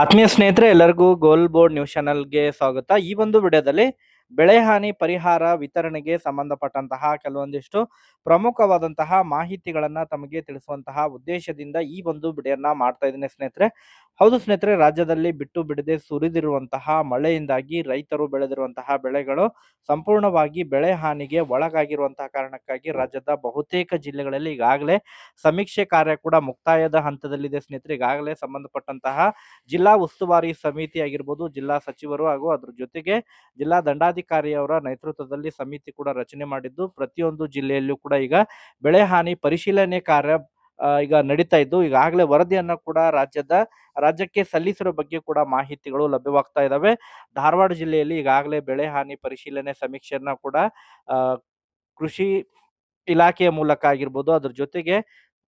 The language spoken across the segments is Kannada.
ಆತ್ಮೀಯ ಸ್ನೇಹಿತರೆ, ಎಲ್ಲರಿಗೂ ಗೋಲ್ ಬೋರ್ಡ್ ನ್ಯೂಸ್ ಚಾನಲ್ಗೆ ಸ್ವಾಗತ. ಈ ಒಂದು ವಿಡಿಯೋದಲ್ಲಿ ಬೆಳೆ ಹಾನಿ ಪರಿಹಾರ ವಿತರಣೆಗೆ ಸಂಬಂಧಪಟ್ಟಂತಹ ಕೆಲವೊಂದಿಷ್ಟು ಪ್ರಮುಖವಾದಂತಹ ಮಾಹಿತಿಗಳನ್ನ ತಮಗೆ ತಿಳಿಸುವಂತಹ ಉದ್ದೇಶದಿಂದ ಈ ಒಂದು ವಿಡಿಯೋನ ಮಾಡ್ತಾ ಇದ್ದೀನಿ ಸ್ನೇಹಿತರೆ. ಹೌದು ಸ್ನೇಹಿತರೆ, ರಾಜ್ಯದಲ್ಲಿ ಬಿಟ್ಟು ಬಿಡದೆ ಸುರಿದಿರುವಂತಹ ಮಳೆಯಿಂದಾಗಿ ರೈತರು ಬೆಳೆದಿರುವಂತಹ ಬೆಳೆಗಳು ಸಂಪೂರ್ಣವಾಗಿ ಬೆಳೆ ಹಾನಿಗೆ ಒಳಗಾಗಿರುವಂತಹ ಕಾರಣಕ್ಕಾಗಿ ರಾಜ್ಯದ ಬಹುತೇಕ ಜಿಲ್ಲೆಗಳಲ್ಲಿ ಈಗಾಗಲೇ ಸಮೀಕ್ಷೆ ಕಾರ್ಯ ಕೂಡ ಮುಕ್ತಾಯದ ಹಂತದಲ್ಲಿದೆ ಸ್ನೇಹಿತರೆ. ಈಗಾಗಲೇ ಸಂಬಂಧಪಟ್ಟಂತಹ ಜಿಲ್ಲಾ ಉಸ್ತುವಾರಿ ಸಮಿತಿ ಆಗಿರ್ಬೋದು, ಜಿಲ್ಲಾ ಸಚಿವರು ಹಾಗೂ ಅದ್ರ ಜೊತೆಗೆ ಜಿಲ್ಲಾ ದಂಡಾಧಿಕಾರಿಯವರ ನೇತೃತ್ವದಲ್ಲಿ ಸಮಿತಿ ಕೂಡ ರಚನೆ ಮಾಡಿದ್ದು, ಪ್ರತಿಯೊಂದು ಜಿಲ್ಲೆಯಲ್ಲೂ ಕೂಡ ಈಗ ಬೆಳೆ ಹಾನಿ ಪರಿಶೀಲನೆ ಕಾರ್ಯ ಈಗ ನಡೀತಾ ಇದ್ದು ಈಗಾಗಲೇ ವರದಿಯನ್ನ ಕೂಡ ರಾಜ್ಯದ, ರಾಜ್ಯಕ್ಕೆ ಸಲ್ಲಿಸಿರೋ ಬಗ್ಗೆ ಕೂಡ ಮಾಹಿತಿಗಳು ಲಭ್ಯವಾಗ್ತಾ ಇದಾವೆ. ಧಾರವಾಡ ಜಿಲ್ಲೆಯಲ್ಲಿ ಈಗಾಗಲೇ ಬೆಳೆ ಹಾನಿ ಪರಿಶೀಲನೆ ಸಮೀಕ್ಷೆಯನ್ನ ಕೂಡ ಕೃಷಿ ಇಲಾಖೆಯ ಮೂಲಕ ಆಗಿರ್ಬೋದು, ಅದ್ರ ಜೊತೆಗೆ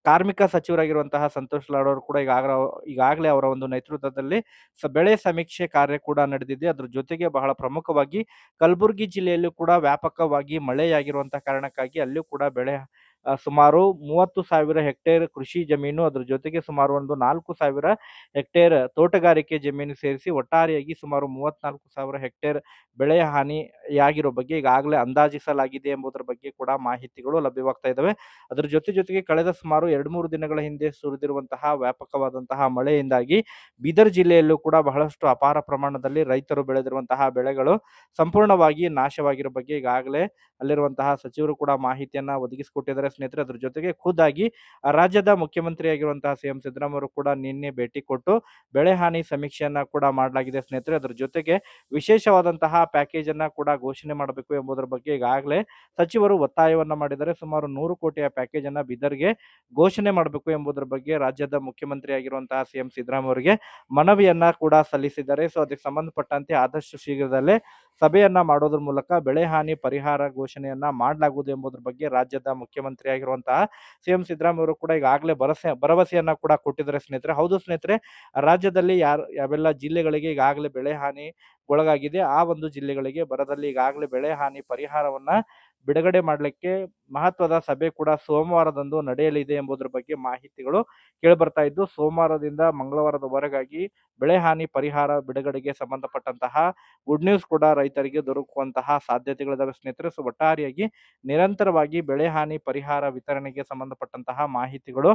ಕಾರ್ಮಿಕ ಸಚಿವರಾಗಿರುವಂತಹ ಸಂತೋಷ್ ಲಾಡ್ ಅವರು ಕೂಡ ಈಗಾಗಲೇ ಈಗಾಗಲೇ ಅವರ ಒಂದು ನೇತೃತ್ವದಲ್ಲಿ ಬೆಳೆ ಸಮೀಕ್ಷೆ ಕಾರ್ಯ ಕೂಡ ನಡೆದಿದೆ. ಅದ್ರ ಜೊತೆಗೆ ಬಹಳ ಪ್ರಮುಖವಾಗಿ ಕಲಬುರಗಿ ಜಿಲ್ಲೆಯಲ್ಲೂ ಕೂಡ ವ್ಯಾಪಕವಾಗಿ ಮಳೆಯಾಗಿರುವಂತಹ ಕಾರಣಕ್ಕಾಗಿ ಅಲ್ಲೂ ಕೂಡ ಬೆಳೆ ಸುಮಾರು ಮೂವತ್ತು ಸಾವಿರ ಹೆಕ್ಟೇರ್ ಕೃಷಿ ಜಮೀನು ಅದರ ಜೊತೆಗೆ ಸುಮಾರು ಒಂದು ನಾಲ್ಕು ಸಾವಿರ ಹೆಕ್ಟೇರ್ ತೋಟಗಾರಿಕೆ ಜಮೀನು ಸೇರಿಸಿ ಒಟ್ಟಾರೆಯಾಗಿ ಸುಮಾರು ಮೂವತ್ನಾಲ್ಕು ಸಾವಿರ ಹೆಕ್ಟೇರ್ ಬೆಳೆ ಹಾನಿಯಾಗಿರೋ ಬಗ್ಗೆ ಈಗಾಗಲೇ ಅಂದಾಜಿಸಲಾಗಿದೆ ಎಂಬುದರ ಬಗ್ಗೆ ಕೂಡ ಮಾಹಿತಿಗಳು ಲಭ್ಯವಾಗ್ತಾ ಇದ್ದಾವೆ ಅದರ ಜೊತೆ ಜೊತೆಗೆ ಕಳೆದ ಸುಮಾರು ಎರಡು ಮೂರು ದಿನಗಳ ಹಿಂದೆ ಸುರಿದಿರುವಂತಹ ವ್ಯಾಪಕವಾದಂತಹ ಮಳೆಯಿಂದಾಗಿ ಬೀದರ್ ಜಿಲ್ಲೆಯಲ್ಲೂ ಕೂಡ ಬಹಳಷ್ಟು ಅಪಾರ ಪ್ರಮಾಣದಲ್ಲಿ ರೈತರು ಬೆಳೆದಿರುವಂತಹ ಬೆಳೆಗಳು ಸಂಪೂರ್ಣವಾಗಿ ನಾಶವಾಗಿರೋ ಬಗ್ಗೆ ಈಗಾಗಲೇ ಅಲ್ಲಿರುವಂತಹ ಸಚಿವರು ಕೂಡ ಮಾಹಿತಿಯನ್ನ ಒದಗಿಸಿಕೊಟ್ಟಿದ್ದಾರೆ. ಸ್ನೇಹಿತರೆ, ಅದ್ರ ಜೊತೆಗೆ ಖುದ್ದಾಗಿ ರಾಜ್ಯದ ಮುಖ್ಯಮಂತ್ರಿಯಾಗಿರುವಂತಹ ಸಿ ಎಂ ಸಿದ್ದರಾಮಯ್ಯ ಕೂಡ ನಿನ್ನೆ ಭೇಟಿ ಕೊಟ್ಟು, ಬೆಳೆ ಹಾನಿ ಸಮೀಕ್ಷೆಯನ್ನ ಕೂಡ ಮಾಡಲಾಗಿದೆ ಸ್ನೇಹಿತರೆ. ಅದ್ರ ಜೊತೆಗೆ ವಿಶೇಷವಾದಂತಹ ಪ್ಯಾಕೇಜ್ ಅನ್ನ ಕೂಡ ಘೋಷಣೆ ಮಾಡಬೇಕು ಎಂಬುದರ ಬಗ್ಗೆ ಈಗಾಗಲೇ ಸಚಿವರು ಒತ್ತಾಯವನ್ನ ಮಾಡಿದ್ದಾರೆ. ಸುಮಾರು ನೂರು ಕೋಟಿಯ ಪ್ಯಾಕೇಜ್ ಅನ್ನ ಬಿದರ್ಗೆ ಘೋಷಣೆ ಮಾಡಬೇಕು ಎಂಬುದರ ಬಗ್ಗೆ ರಾಜ್ಯದ ಮುಖ್ಯಮಂತ್ರಿ ಆಗಿರುವಂತಹ ಸಿ ಎಂ ಸಿದ್ದರಾಮಯ್ಯ ಅವರಿಗೆ ಮನವಿಯನ್ನ ಕೂಡ ಸಲ್ಲಿಸಿದ್ದಾರೆ. ಸೊ, ಅದಕ್ಕೆ ಸಂಬಂಧಪಟ್ಟಂತೆ ಆದಷ್ಟು ಶೀಘ್ರದಲ್ಲೇ ಸಭೆಯನ್ನ ಮಾಡೋದ್ರ ಮೂಲಕ ಬೆಳೆ ಹಾನಿ ಪರಿಹಾರ ಘೋಷಣೆಯನ್ನ ಮಾಡಲಾಗುವುದು ಎಂಬುದರ ಬಗ್ಗೆ ರಾಜ್ಯದ ಮುಖ್ಯಮಂತ್ರಿ ಆಗಿರುವಂತಹ ಸಿ ಎಂ ಸಿದ್ದರಾಮಯ್ಯ ಕೂಡ ಈಗಾಗಲೇ ಭರಸೆ ಭರವಸೆಯನ್ನ ಕೂಡ ಕೊಟ್ಟಿದ್ದಾರೆ ಸ್ನೇಹಿತರೆ. ಹೌದು ಸ್ನೇಹಿತರೆ, ರಾಜ್ಯದಲ್ಲಿ ಯಾರು, ಯಾವೆಲ್ಲ ಜಿಲ್ಲೆಗಳಿಗೆ ಈಗಾಗಲೇ ಬೆಳೆ ಹಾನಿ ಒಳಗಾಗಿದೆ ಆ ಒಂದು ಜಿಲ್ಲೆಗಳಿಗೆ ಬರದಲ್ಲಿ ಈಗಾಗಲೇ ಬೆಳೆ ಹಾನಿ ಪರಿಹಾರವನ್ನ ಬಿಡುಗಡೆ ಮಾಡಲಿಕ್ಕೆ ಮಹತ್ವದ ಸಭೆ ಕೂಡ ಸೋಮವಾರದಂದು ನಡೆಯಲಿದೆ ಎಂಬುದರ ಬಗ್ಗೆ ಮಾಹಿತಿಗಳು ಕೇಳಿಬರ್ತಾ ಇದ್ದು, ಸೋಮವಾರದಿಂದ ಮಂಗಳವಾರದವರೆಗಾಗಿ ಬೆಳೆ ಹಾನಿ ಪರಿಹಾರ ಬಿಡುಗಡೆಗೆ ಸಂಬಂಧಪಟ್ಟಂತಹ ಗುಡ್ ನ್ಯೂಸ್ ಕೂಡ ರೈತರಿಗೆ ದೊರಕುವಂತಹ ಸಾಧ್ಯತೆಗಳಿದಾವೆ. ಸ್ನೇಹಿತರೆ, ಸೊ ಒಟ್ಟಾರೆಯಾಗಿ ನಿರಂತರವಾಗಿ ಬೆಳೆ ಹಾನಿ ಪರಿಹಾರ ವಿತರಣೆಗೆ ಸಂಬಂಧಪಟ್ಟಂತಹ ಮಾಹಿತಿಗಳು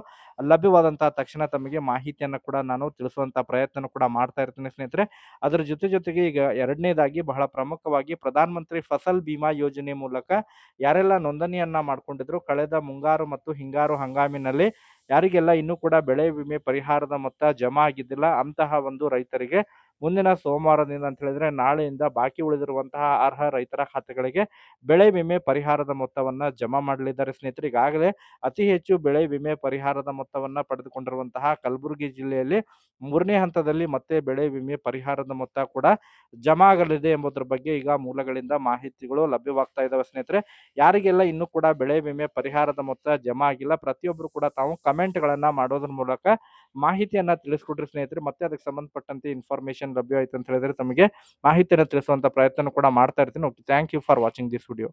ಲಭ್ಯವಾದಂತಹ ತಕ್ಷಣ ತಮಗೆ ಮಾಹಿತಿಯನ್ನು ಕೂಡ ನಾನು ತಿಳಿಸುವಂತಹ ಪ್ರಯತ್ನ ಕೂಡ ಮಾಡ್ತಾ ಇರ್ತೇನೆ ಸ್ನೇಹಿತರೆ. ಅದರ ಜೊತೆ ಜೊತೆಗೆ ಈಗ ಎರಡನೇದಾಗಿ ಬಹಳ ಪ್ರಮುಖವಾಗಿ ಪ್ರಧಾನಮಂತ್ರಿ ಫಸಲ್ ಬಿಮಾ ಯೋಜನೆ ಮೂಲಕ ಯಾರೆಲ್ಲ ನೋಂದಣಿಯನ್ನ ಮಾಡ್ಕೊಂಡಿದ್ರು, ಕಳೆದ ಮುಂಗಾರು ಮತ್ತು ಹಿಂಗಾರು ಹಂಗಾಮಿನಲ್ಲಿ ಯಾರಿಗೆಲ್ಲ ಇನ್ನೂ ಕೂಡ ಬೆಳೆ ವಿಮೆ ಪರಿಹಾರದ ಮೊತ್ತ ಜಮಾ ಆಗಿದ್ದಿಲ್ಲ, ಅಂತಹ ಒಂದು ರೈತರಿಗೆ ಮುಂದಿನ ಸೋಮವಾರದಿಂದ ಅಂತ ಹೇಳಿದ್ರೆ ನಾಳೆಯಿಂದ ಬಾಕಿ ಉಳಿದಿರುವಂತಹ ಅರ್ಹ ರೈತರ ಖಾತೆಗಳಿಗೆ ಬೆಳೆ ವಿಮೆ ಪರಿಹಾರದ ಮೊತ್ತವನ್ನ ಜಮಾ ಮಾಡಲಿದ್ದಾರೆ ಸ್ನೇಹಿತರೆ. ಈಗಾಗಲೇ ಅತಿ ಹೆಚ್ಚು ಬೆಳೆ ವಿಮೆ ಪರಿಹಾರದ ಮೊತ್ತವನ್ನ ಪಡೆದುಕೊಂಡಿರುವಂತಹ ಕಲಬುರಗಿ ಜಿಲ್ಲೆಯಲ್ಲಿ ಮೂರನೇ ಹಂತದಲ್ಲಿ ಮತ್ತೆ ಬೆಳೆ ವಿಮೆ ಪರಿಹಾರದ ಮೊತ್ತ ಕೂಡ ಜಮಾ ಆಗಲಿದೆ ಎಂಬುದರ ಬಗ್ಗೆ ಈಗ ಮೂಲಗಳಿಂದ ಮಾಹಿತಿಗಳು ಲಭ್ಯವಾಗ್ತಾ ಇದಾವೆ ಸ್ನೇಹಿತರೆ. ಯಾರಿಗೆಲ್ಲ ಇನ್ನೂ ಕೂಡ ಬೆಳೆ ವಿಮೆ ಪರಿಹಾರದ ಮೊತ್ತ ಜಮಾ ಆಗಿಲ್ಲ ಪ್ರತಿಯೊಬ್ಬರು ಕೂಡ ತಾವು ಕಮೆಂಟ್ಗಳನ್ನ ಮಾಡೋದ್ರ ಮೂಲಕ ಮಾಹಿತಿಯನ್ನ ತಿಳಿಸ್ಕೊಡ್ರಿ ಸ್ನೇಹಿತರೆ, ಮತ್ತೆ ಅದಕ್ಕೆ ಸಂಬಂಧಪಟ್ಟಂತೆ ಇನ್ಫಾರ್ಮೇಶನ್ ಲಭ್ಯ ಆಯ್ತು ಅಂತ ಹೇಳಿದ್ರೆ ತಮಗೆ ಮಾಹಿತಿಯನ್ನು ತಿಳಿಸುವಂತ ಪ್ರಯತ್ನ ಕೂಡ ಮಾಡ್ತಾ ಇರ್ತೀನಿ. Okay thank you for watching this video